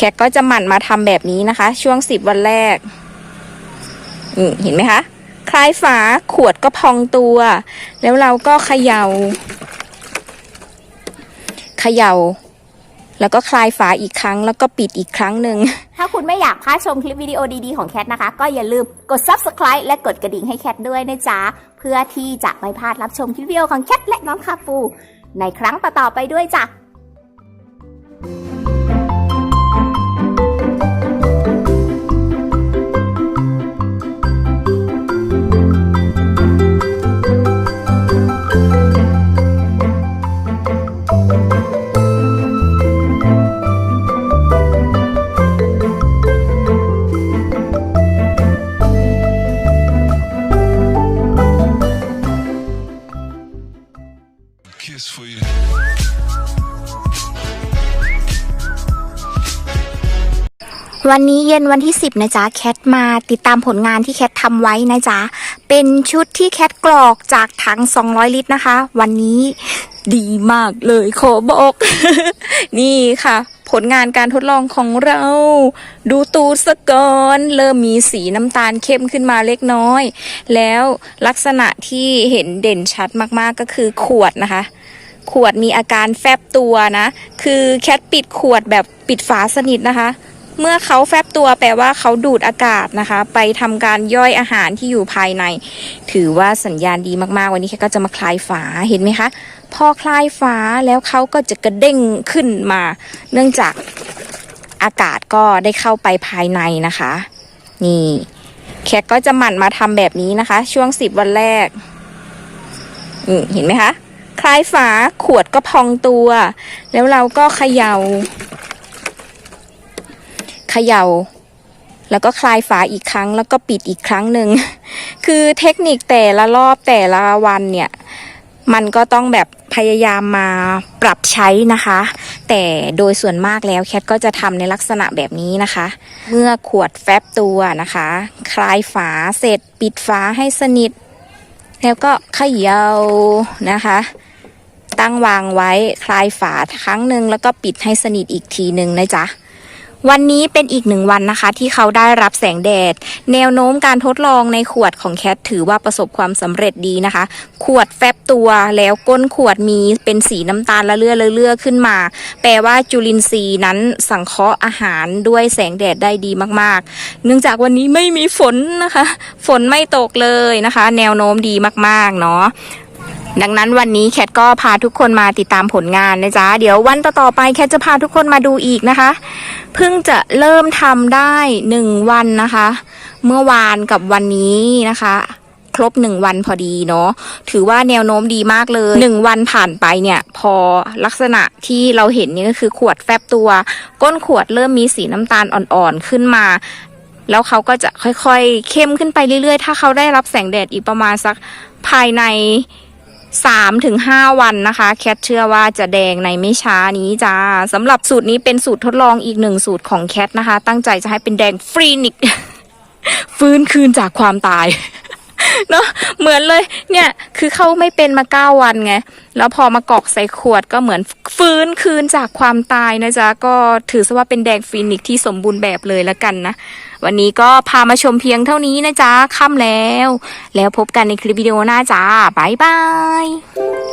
แขกก็จะหมั่นมาทำแบบนี้นะคะ ช่วงสิบวันแรกเห็นไหมคะคลายฝาขวดก็พองตัว แล้วเราก็เขยา่าเขย่า แล้วก็คลายฝาอีกครั้งแล้วก็ปิดอีกครั้งหนึ่ง ถ้าคุณไม่อยากพลาดชมคลิปวิดีโอดีๆของแคทนะคะ ก็อย่าลืมกด subscribe และกดกระดิ่งให้แคทด้วยนะจ๊ะ เพื่อที่จะไม่พลาดรับชมคลิปวิดีโอของแคทและน้องคาปู ในครั้งต่อๆไปด้วยจ้ะ kiss for you. วันนี้เย็นวันที่ 10 นะจ๊ะ แคทมาติดตามผลงานที่แคททำไว้นะจ๊ะ เป็นชุดที่แคทกรอกจากถัง 200 ลิตรนะคะ วันนี้ดีมากเลยขอบอก นี่ค่ะ ผลงานการทดลองของเรา ดูตูดสะก่อนเริ่มมีสีน้ำตาลเข้มขึ้นมาเล็กน้อย แล้วลักษณะที่เห็นเด่นชัดมากๆก็คือขวดนะคะ ขวดมีอาการแฟบตัวนะ คือแคทปิดขวดแบบปิดฝาสนิทนะคะ เมื่อเขาแฟบตัวแปลว่าเขาดูดอากาศนะคะ ไปทำการย่อยอาหารที่อยู่ภายใน ถือว่าสัญญาณดีมากๆ วันนี้แคทก็จะมาคลายฝาเห็นไหมคะ พอคลายฝาแล้วเขาก็จะกระเด้งขึ้นมา เนื่องจากอากาศก็ได้เข้าไปภายในนะคะ นี่แคทก็จะหมั่นมาทำแบบนี้นะคะ ช่วงสิบวันแรกเห็นไหมคะ คลายฝาขวดก็พองตัว แล้วเราก็เขยา่าเขย่า แล้วก็คลายฝาอีกครั้ง แล้วก็ปิดอีกครั้งหนึ่ง คือเทคนิคแต่ละรอบแต่ละวันเนี่ย มันก็ต้องแบบพยายามมาปรับใช้นะคะ แต่โดยส่วนมากแล้วแคทก็จะทำในลักษณะแบบนี้นะคะ เมื่อขวดแฟบตัวนะคะ คลายฝาเสร็จปิดฝาให้สนิท แล้วก็เขย่านะคะ ตั้งวางไว้คลายฝาครั้งหนึ่งแล้วก็ปิดให้สนิทอีกทีหนึ่งนะจ๊ะวันนี้เป็นอีกหนึ่งวันนะคะ ที่เขาได้รับแสงแดด แนวโน้มการทดลองในขวดของแคทถือว่าประสบความสำเร็จดีนะคะ ขวดแฟบตัวแล้วก้นขวดมีเป็นสีน้ำตาลละเลือละเลื่อขึ้นมา แปลว่าจุลินทรีย์นั้นสังเคราะห์อาหารด้วยแสงแดดได้ดีมากๆ เนื่องจากวันนี้ไม่มีฝนนะคะ ฝนไม่ตกเลยนะคะ แนวโน้มดีมากๆเนาะ ดังนั้นวันนี้แคทก็พาทุกคนมาติดตามผลงานนะจ๊ะ เดี๋ยววันต่อๆไปแคทจะพาทุกคนมาดูอีกนะคะ เพิ่งจะเริ่มทำได้หนึ่งวันนะคะ เมื่อวานกับวันนี้นะคะครบหนึ่งวันพอดีเนาะถือว่าแนวโน้มดีมากเลยหนึ่งวันผ่านไปเนี่ย พอลักษณะที่เราเห็นนี่ก็คือขวดแฟบตัว ก้นขวดเริ่มมีสีน้ำตาลอ่อนๆขึ้นมา แล้วเขาก็จะค่อยๆ เข้มขึ้นไปเรื่อยๆ ถ้าเขาได้รับแสงแดดอีกประมาณสักภายใน สามถึงห้าวันนะคะ แคทเชื่อว่าจะแดงในไม่ช้านี้จ้าสำหรับสูตรนี้เป็นสูตรทดลองอีกหนึ่งสูตรของแคทนะคะ ตั้งใจจะให้เป็นแดงฟรีนิก ฟื้นคืนจากความตาย เนาะเหมือนเลย เนี่ยคือเขาไม่เป็นมาเก้าวันไง แล้วพอมากอกใส่ขวดก็เหมือนฟื้นคืนจากความตายนะจ๊ะ ก็ถือซะว่าเป็นแดงฟีนิกที่สมบูรณ์แบบเลยละกันนะ วันนี้ก็พามาชมเพียงเท่านี้นะจ๊ะค่ำแล้ว แล้วพบกันในคลิปวิดีโอหน้าจ้าบ๊ายบาย